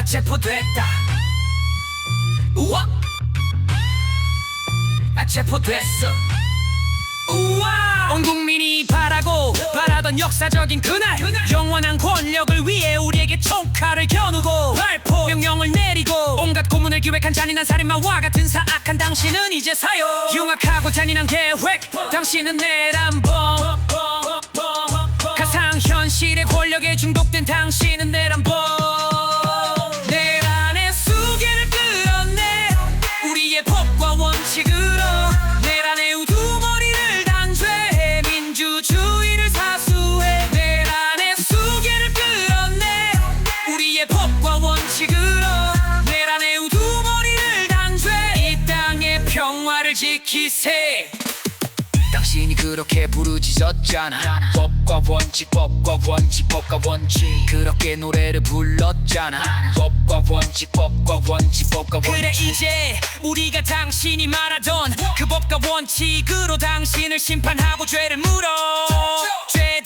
아, 체포됐다. 우와. 아, 체포됐어. 우와. 온 국민이 바라고 바라던 역사적인 그날. 영원한 권력을 위해 우리에게 총칼을 겨누고 발포 명령을 내리고 온갖 고문을 기획한 잔인한 살인마와 같은 사악한 당신은 이제 사요. 흉악하고 잔인한 계획 당신은 내란범 가상현실의 권력에 중독된 당신은 내란범 평화를 지키세. 당신이 그렇게 부르짖었잖아. 법과 원칙 법과 원칙 법과 원칙. 그렇게 노래를 불렀잖아. 법과 원칙 법과 원칙 법과 원칙. 그래 이제 우리가 당신이 말하던 그 법과 원칙으로 당신을 심판하고 죄를 물어. 죄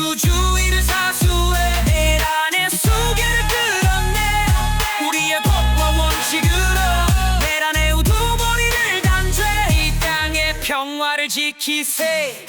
민주주의를 사수해 내란의 수계를 끌어내 우리의 법과 원칙으로 내란의 우두머리를 단죄해 이 땅의 평화를 지키세